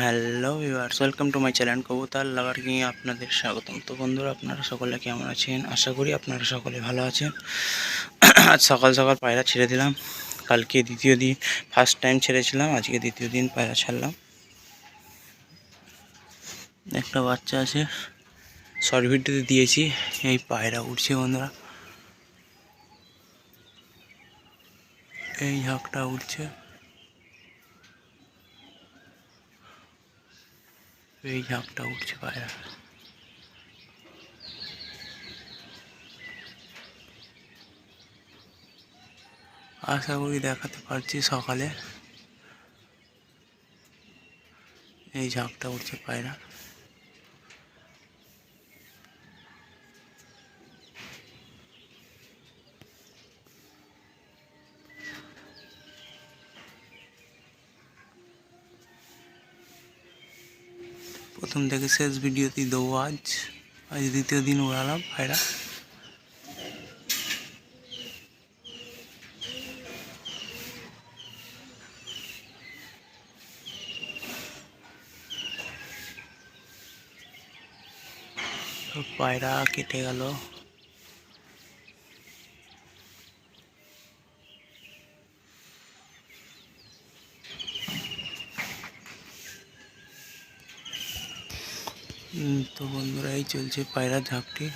Hello viewers welcome to my channel কবুতর lover king আপনাদের স্বাগতম। তো বন্ধুরা, আপনারা সকলে কেমন আছেন? আশা করি আপনারা সকলে ভালো আছেন। আজ সকাল সকাল পায়রা ছেড়ে দিলাম। কালকে দ্বিতীয় দিন ফার্স্ট টাইম ছেড়েছিলাম, আজকে দ্বিতীয় দিন পায়রা ছাড়লাম। একটা বাচ্চা আছে শর্ট ভিডিওতে দিয়েছি, এই পায়রা উঠছে বন্ধুরা। এই ঝাঁকটা উঠছে এই ঝাঁকটা উঠছে পায়রা আশা করি দেখাতে পারছি সকালে এই ঝাঁকটা উঠছে পায়রা প্রথম থেকে শেষ ভিডিওতেই দেবো আজ। আজ দ্বিতীয় দিন উড়ালাম ভাইরা। পায়রা কেটে গেল উম, তো বন্ধুরা এই চলছে পায়রা ঝাঁকটি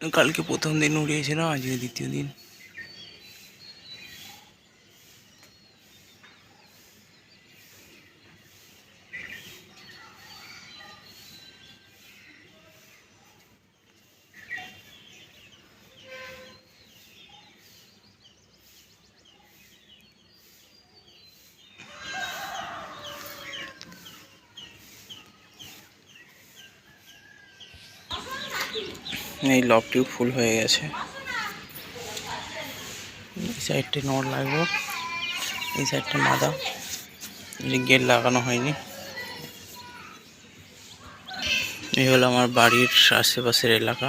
কালকে প্রথম দিন উড়িয়েছিলাম আজকে দ্বিতীয় দিন। এই লবটিও ফুল হয়ে গেছে। এই সাইডটা নট লাগবো এই সাইডটা মাদা গেট লাগানো হয়নি। এই হলো আমার বাড়ির আশেপাশের এলাকা।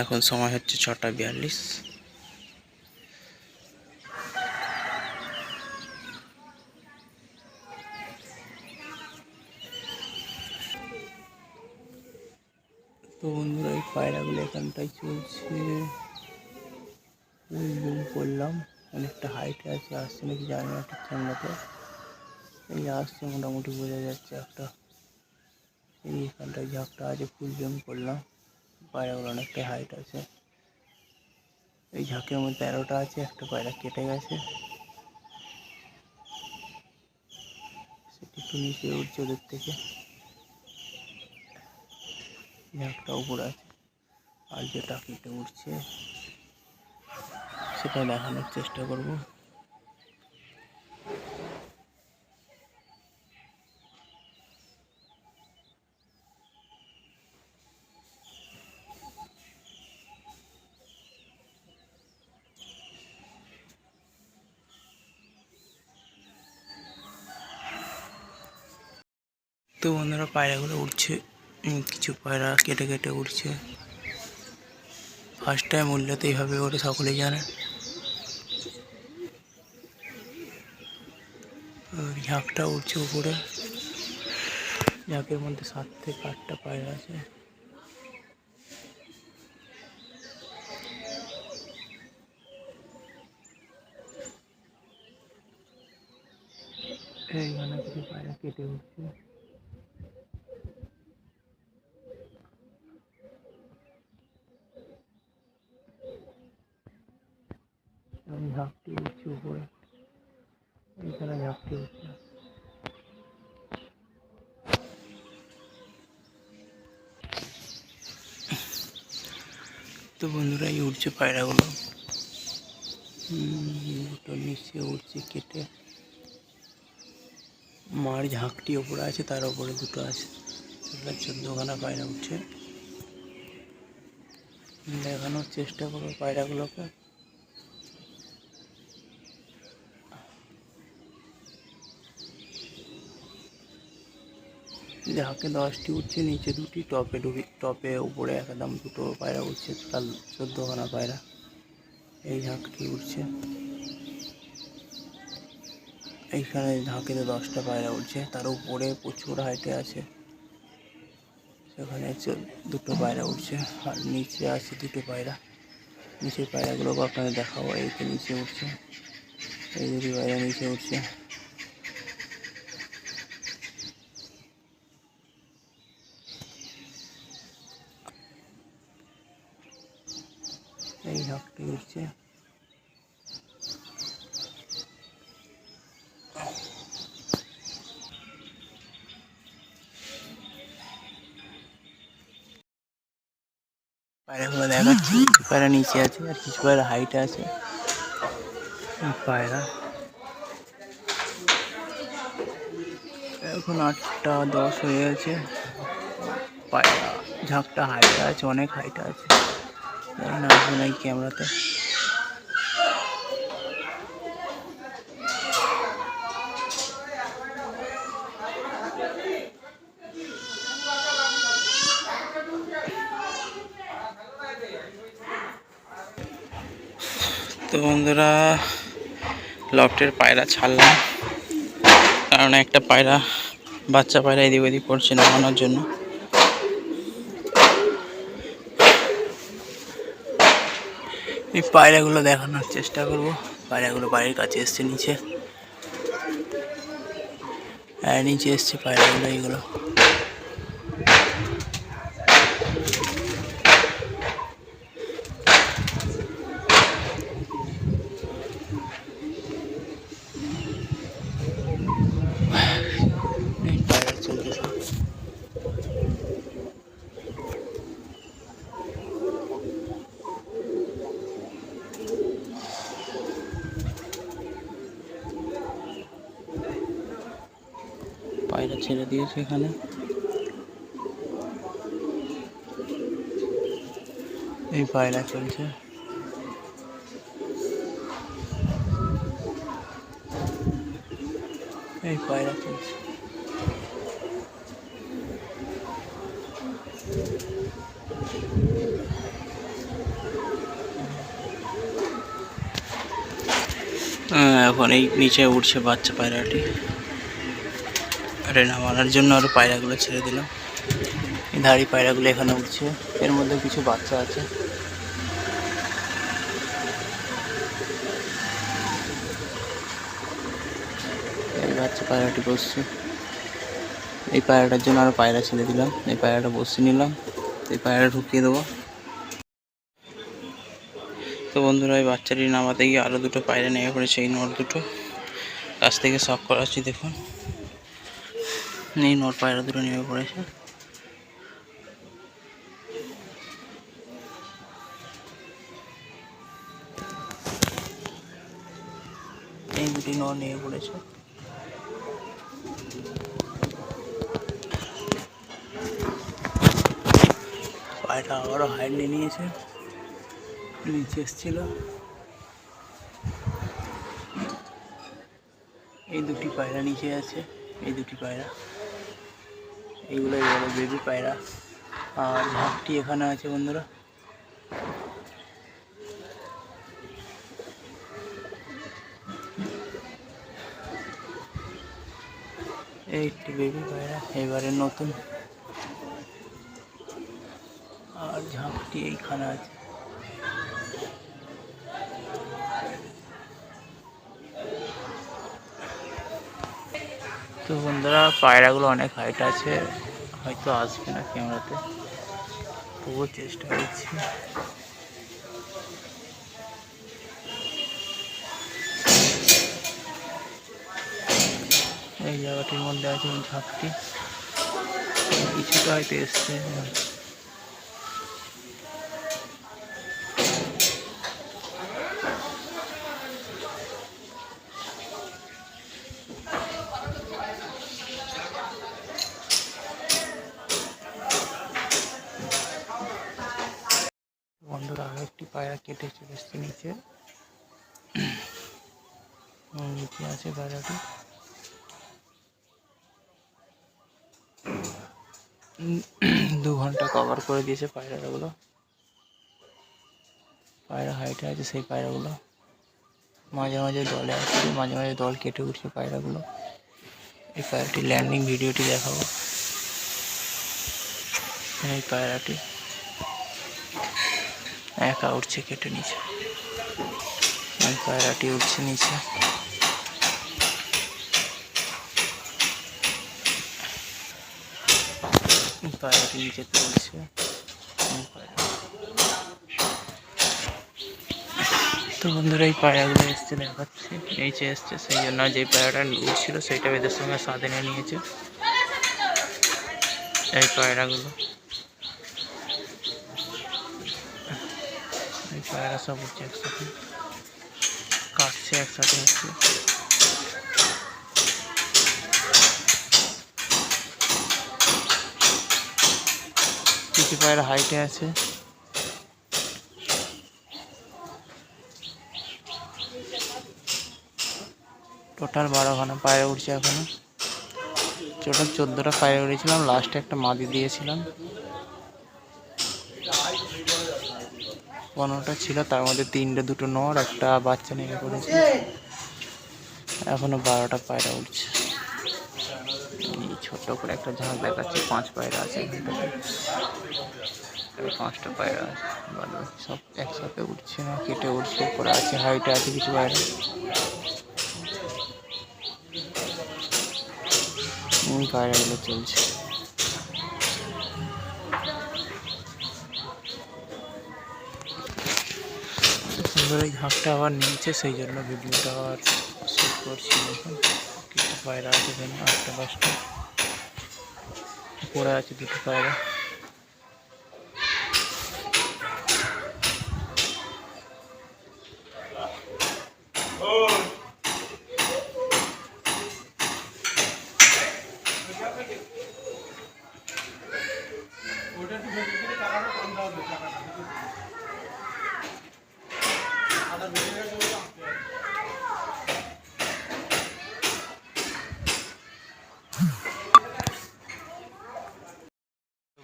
এখন সময় হচ্ছে ছটা বিয়াল্লিশ তো বন্ধুরা এই পায়রাগুলো চলছে। ফুল বুম করলাম। অনেকটা হাইটে আছে, আসছে নাকি জানি না ঠিক মতো এই আসছে মোটামুটি বোঝা যাচ্ছে একটা। এই এখানটায় ঝাঁকটা আছে ফুল জম করলাম। পায়রাগুলো অনেকটা হাইট আছে। এই ঝাঁকের মধ্যে তেরোটা আছে, একটা পায়রা কেটে গেছে। সেটি একটু নিচে উঠছে ওদের থেকে। ঝাঁকটা উপরে আছে। আর যেটা কেটে উঠছে সেটা দেখানোর চেষ্টা করব। তো বন্ধুরা, পায়রাগুলো উঠছে। কিছু পায়রা কেটে কেটে উঠছে। ফার্স্ট টাইম উঠলে তো এইভাবে ওরে সকলেই জানে আর ঝাঁকটা উঠছে উপরে ঝাঁকের মধ্যে সাত থেকে আটটা পায়রা আছে এইখানে কিছু পায়রা কেটে উঠছে এবং ঝাঁকটি উঠছে উপরে এইখানে ঝাঁকটি উঠছে তো বন্ধুরা, এই উঠছে পায়রাগুলো। দুটো নিচে উঠছে কেটে। মার ঝাঁকটি ওপরে আছে, তার ওপরে দুটো আছে। চোদ্দোখানা পায়রা উঠছে দেখানোর চেষ্টা করব পায়রাগুলোকে। ঝাঁকে দশটি, উঠছে নিচে দুটি, টপে ঢুকি টপে উপরে একদম দুটো পায়রা উঠছে, টোটাল চোদ্দোখানা পায়রা। এই ঝাঁকটি উঠছে। এইখানে ঝাঁকিতে দশটা পায়রা উঠছে, তার উপরে প্রচুর হাইটে আছে। সেখানে দুটো পায়রা উঠছে, আর নিচে আছে দুটো পায়রা। নিচের পায়রাগুলোকে আপনাদের দেখাবো, এই তো নিচে উঠছে। এই দুটি পায়রা নিচে উঠছে। এই ঝাঁকটি উঠছে। পায়রাগুলো দেখাচ্ছি কিছু পায়রা নিচে আছে আর কিছু পায়রা হাইটে আছে। পায়রা। এখন আটটা দশ হয়ে গেছে। পায়রা ঝাঁকটা হাইটে আছে অনেক হাইটে আছে। আসবে ক্যামেরাতে তো বন্ধুরা, লফটের পায়রা ছাড়লাম। কারণ একটা পায়রা, বাচ্চা পায়রা এদিক ওদিক করছে নামানোর জন্য। এই পায়রাগুলো দেখানোর চেষ্টা করব। পায়রাগুলো বাড়ির কাছে এসছে নিচে। হ্যাঁ নিচে এসছে পায়রাগুলো, এইগুলো। পায়রা ছেড়ে দিয়েছে এখানে। এই পায়রা চলছে। এই পায়রা চলছে। এখন এই নিচে উঠছে বাচ্চা পায়রাটি। আরে নামানোর জন্য আরও পায়রাগুলো ছেড়ে দিলাম। এই ধাড়ি পায়রাগুলো এখানে উঠছে। এর মধ্যে কিছু বাচ্চা আছে। এই বাচ্চা পায়রাটি বসছে। এই পায়রাটার জন্য আরও পায়রা ছেড়ে দিলাম। এই পায়রাটা বসে নিলাম। এই পায়রা ঢুকিয়ে দেবো। তো বন্ধুরা, এই বাচ্চাটি নামাতে গিয়ে আরও দুটো পায়রা নেমে পড়েছে। এই নট দুটো। কাছ থেকে শখ করাচ্ছি দেখুন। এই নট পায়রা দুটো নেমে পড়েছে। এই দুটি নট নেমে পড়েছে। পায়রা আবারও হাইট নিয়ে নিয়েছে। নিচে এসছিল। এই দুটি পায়রা নিচে আছে, এই দুটি পায়রা। এইগুলোই বড় বেবি পায়রা। আর ঝাঁকটি এখানে আছে বন্ধুরা। এই একটি বেবি পায়রা, এবারে নতুন। আর ঝাঁকটি এইখানে আছে। তো বন্ধুরা, পায়রাগুলো অনেক হাইট আছে। হয়তো আসবে না ক্যামেরাতে। তবুও চেষ্টা করছি। এই জায়গাটির মধ্যে আছে ঝাঁপটি। কিছুটা হয়তো এসছে। কেটে চলে এসছে নিচে। নিচে আছে পায়রাটি দু ঘণ্টা কভার করে দিয়েছে পায়রাগুলো। পায়রা হাইটে আছে সেই পায়রাগুলো। মাঝে মাঝে দলে আসছে, মাঝে মাঝে দল কেটে উঠছে পায়রাগুলো। এই পায়রাটি ল্যান্ডিং ভিডিওটি দেখাবো। এই পায়রাটি। একা উঠছে কেটে নিচে। পায়রাটি উঠছে নিচে। পায়রাটি নিচে তুলছে। তো বন্ধুরা, এই পায়রাগুলো এসছে দেখাচ্ছে। নিচে এসছে, সেই জন্য যে পায়রাটা উঠছিল সেইটা এদের সঙ্গে সাথে নিয়ে নিয়েছে। এই পায়রাগুলো। পায়রা সব উঠছে একসাথে। কাটছে একসাথে হচ্ছে। কিছু পায়রা হাইটে আছে? টোটাল বারোখানা পায়রা উঠছে এখনও। টোটাল চোদ্দোটা পায়রা উড়েছিলাম লাস্টে একটা মাদি দিয়েছিলাম। পনেরোটা ছিল, তার মধ্যে তিনটে, দুটো নর, একটা বাচ্চা নিয়ে করেছে এখনও বারোটা পায়রা উঠছে ছোট্ট করে একটা ঝাঁক দেখাচ্ছে, পাঁচ পায়রা আছে পাঁচটা পায়রা আছে ভালো সব একসাথে উঠছে না, কেটে উঠছে উপরে আছে হাইটে আছে কিছু পায়রা। পায়রাগুলো চলছে। সুন্দর এই ঝাঁকটা আবার নিয়েছে, সেই জন্য ভিডিওটা আবার শ্যুট করছি এখন। কিছু পায়রা আছে এখানে, আটটা পাঁচটা পড়ে আছে দুটো পায়রা।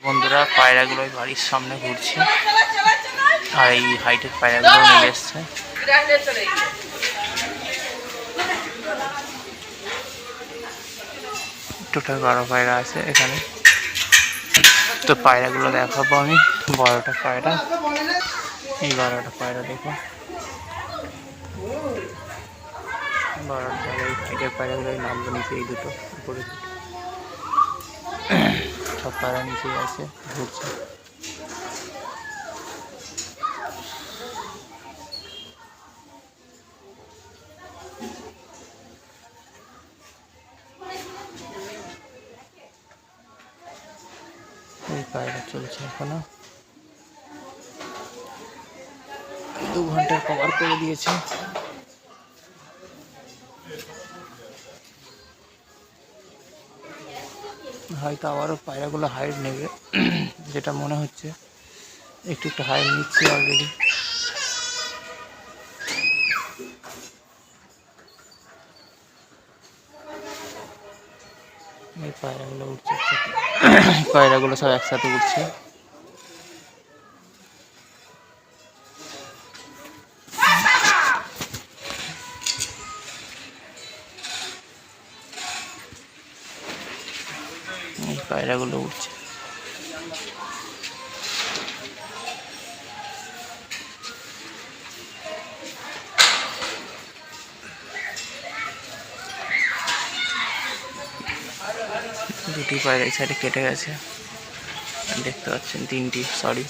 বন্ধুরা পায়রাগুলো বাড়ির সামনে ঘুরছে। আর এই হাইটের পায়রাগুলো নিয়ে এসছে। টোটাল বারো পায়রা আছে এখানে। তো পায়রাগুলো দেখাবো আমি বারোটা পায়রা। এই বারোটা পায়রা দেখো। এই হাইটের পায়রাগুলো নামলো নিচে এই দুটো, উপরে দুটো। সব পায়রা নিচেই আছে, ঘুরছে। পায়রা চলছে এখনও। দু ঘণ্টা কভার করে দিয়েছে। হয়তো আবারও পায়রাগুলো হাইট নেবে। যেটা মনে হচ্ছে একটু একটু হাইট নিচ্ছে অলরেডি এই পায়রাগুলো উঠছে পায়রাগুলো সব একসাথে উঠছে পায়রাগুলো উঠছে। দুটি পায়রা এই সাইডে কেটে গেছে। দেখতে পাচ্ছেন তিনটি সরি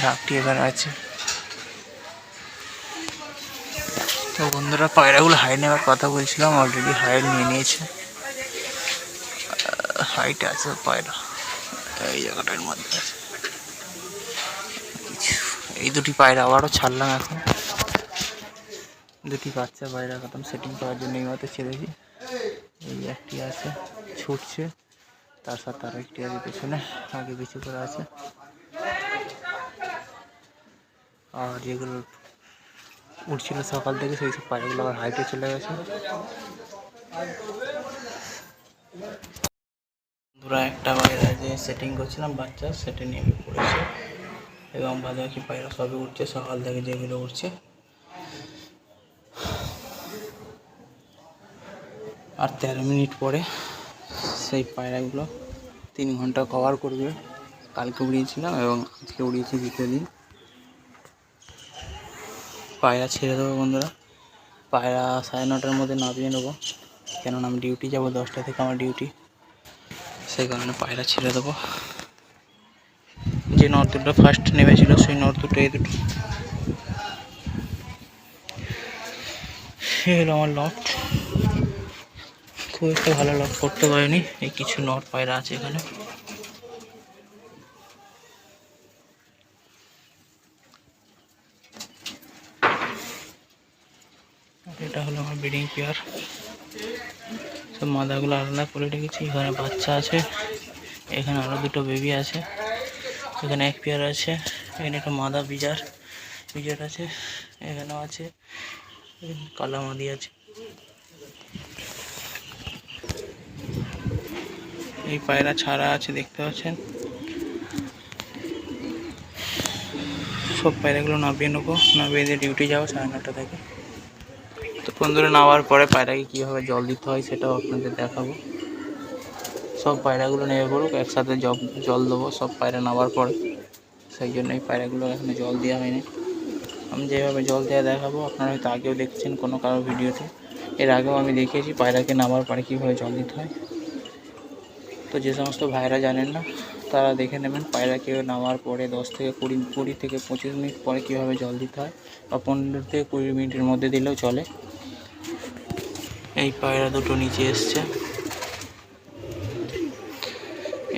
ঝাঁকটি এখানে আছে। বন্ধুরা পায়রাগুলো হাইট নেওয়ার কথা বলছিলাম অলরেডি হাইট নিয়ে নিয়েছে। হাইট আছে পায়রা। এই জায়গাটার মধ্যে আছে। এই দুটি পায়রা আবারও ছাড়লাম এখন। দুটি বাচ্চা পায়রা খতম সেটিং করার জন্য এই মতো ছেড়েছি। এই একটি আছে, ছুটছে। তার সাথে আর একটি আছে পেছনে, আগে পিছু করে আছে। আর যেগুলো উঠছিল সকাল থেকে, সেই সব পায়রাগুলো আবার হাইটে চলে গেছে। পুরো একটা পায়রা যে সেটিং করছিলাম, বাচ্চা সেটা নেমে পড়েছে। এবং বাদ বাকি পায়রা সবই উঠছে, সকাল থেকে যেগুলো উঠছে। আর তেরো মিনিট পরে সেই পায়রাগুলো তিন ঘণ্টা কভার করবে। কালকে উড়িয়েছিলাম এবং আজকে উড়িয়েছি দ্বিতীয় দিন। পায়রা ছেড়ে দেবো বন্ধুরা। পায়রা সাড়ে নটার মধ্যে নামিয়ে নেব। কেননা আমি ডিউটি যাব দশটা থেকে আমার ডিউটি সেই কারণে পায়রা ছেড়ে দেবো। যে নর দুটো ফার্স্ট নেমেছিল, সেই নর দুটো এই দুটো। হলো আমার লফট খুব একটা ভালো লফট করতে পারিনি। এই কিছু নর পায়রা আছে এখানে আর এটা হলো আমার ব্রিডিং পেয়ার। সব মাদাগুলো আলাদা করে রেখেছি। এখানে বাচ্চা আছে, এখানে আরও দুটো বেবি আছে, এখানে এক পেয়ার আছে, এখানে একটা মাদা বিজার বিজার আছে, এখানেও আছে, কালা মাদি আছে। এই পায়রা ছাড়া আছে, দেখতে পাচ্ছেন? সব পায়রাগুলো নামিয়ে নেব। নামিয়ে দিয়ে ডিউটি যাব সাড়ে নটা থেকে। তো বন্ধুরা নামার পরে পায়রাকে কীভাবে জল দিতে হয় সেটাও আপনাদের দেখাবো। সব পায়রাগুলো নেমে পড়ুক, একসাথে জল দেবো সব পায়রা নামার পরে। সেই জন্য এই পায়রাগুলো এখনও জল দেওয়া হয়নি। আমি যেভাবে জল দেওয়া দেখাবো, আপনারা হয়তো আগেও দেখছেন কোনো কারও ভিডিওতে। এর আগেও আমি দেখিয়েছি পায়রাকে নামার পরে কীভাবে জল দিতে হয়। তো যে সমস্ত ভাইরা জানেন না, তারা দেখে নেবেন পায়রা পায়রাকে নামার পরে দশ থেকে কুড়ি কুড়ি থেকে পঁচিশ মিনিট পরে কীভাবে জল দিতে হয় বা পনেরো থেকে কুড়ি মিনিটের মধ্যে দিলেও চলে। এই পায়রা দুটো নিচে এসছে।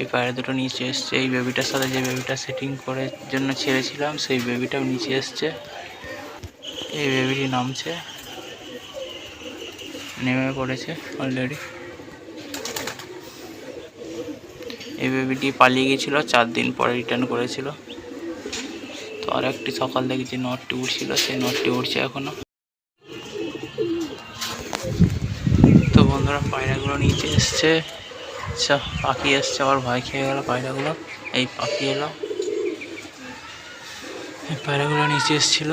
এই পায়রা দুটো নিচে এসছে। এই বেবিটার সাথে যে বেবিটা সেটিং করার জন্য ছেড়েছিলাম, সেই বেবিটাও নিচে এসছে। এই বেবিটি নামছে। নেমে পড়েছে অলরেডি এই বেবিটি পালিয়ে গেছিল চার দিন পরে রিটার্ন করেছিল। তো আর একটি সকাল থেকে যে নটটি উঠছিল, সেই নটটি উঠছে এখনও তো পায়রাগুলো নিচে এসছে। আচ্ছা পাখি এসছে, আবার ভয় খেয়ে গেল পায়রাগুলো। এই পাখি এলো। এই পায়রাগুলো নিচে এসেছিল।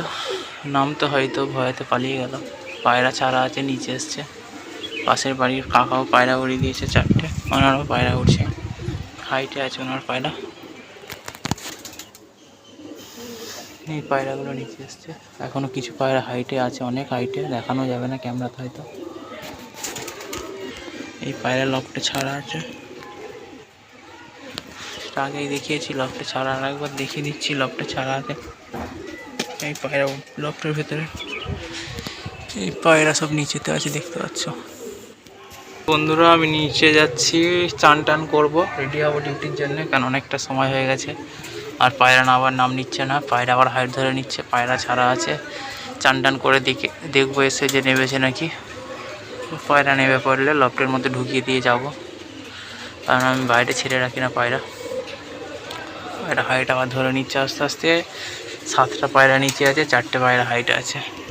নামতে হয়তো ভয়েতে পালিয়ে গেল। পায়রা ছাড়া আছে, নিচে এসছে। পাশের বাড়ির কাকাও পায়রা উড়িয়ে দিয়েছে চারটে। ওনারও পায়রা উঠছে হাইটে আছে ওনার পায়রা। এই পায়রাগুলো নিচে এসছে। এখনও কিছু পায়রা হাইটে আছে, অনেক হাইটে। দেখানো যাবে না ক্যামেরাতে হয়তো। এই পায়রা লকটা ছাড়া আছে। আগেই দেখিয়েছি লকটা ছাড়া আর একবার দেখিয়ে দিচ্ছি লকটা ছাড়া আছে। এই পায়রা লকটার ভেতরে। এই পায়রা সব নিচেতে আছে, দেখতে পাচ্ছ। বন্ধুরা, আমি নিচে যাচ্ছি, চান টান করব রেডি হব ডিউটির জন্য, কারণ অনেকটা সময় হয়ে গেছে। আর পায়রা না আবার নাম নিচ্ছে না, পায়রা আবার হাইট ধরে নিচ্ছে, পায়রা ছাড়া আছে। চান টান করে দেখে দেখব, এসে যে নেমেছে নাকি। পায়রা নেবে পড়লে লফটের মধ্যে ঢুকিয়ে দিয়ে যাব। কারণ আমি বাইরে ছেড়ে রাখি না পায়রা। পায়রা হাইট আবার ধরে নিচ্ছে আস্তে আস্তে। সাতটা পায়রা নিচে আছে, চারটে পায়রা হাইট আছে।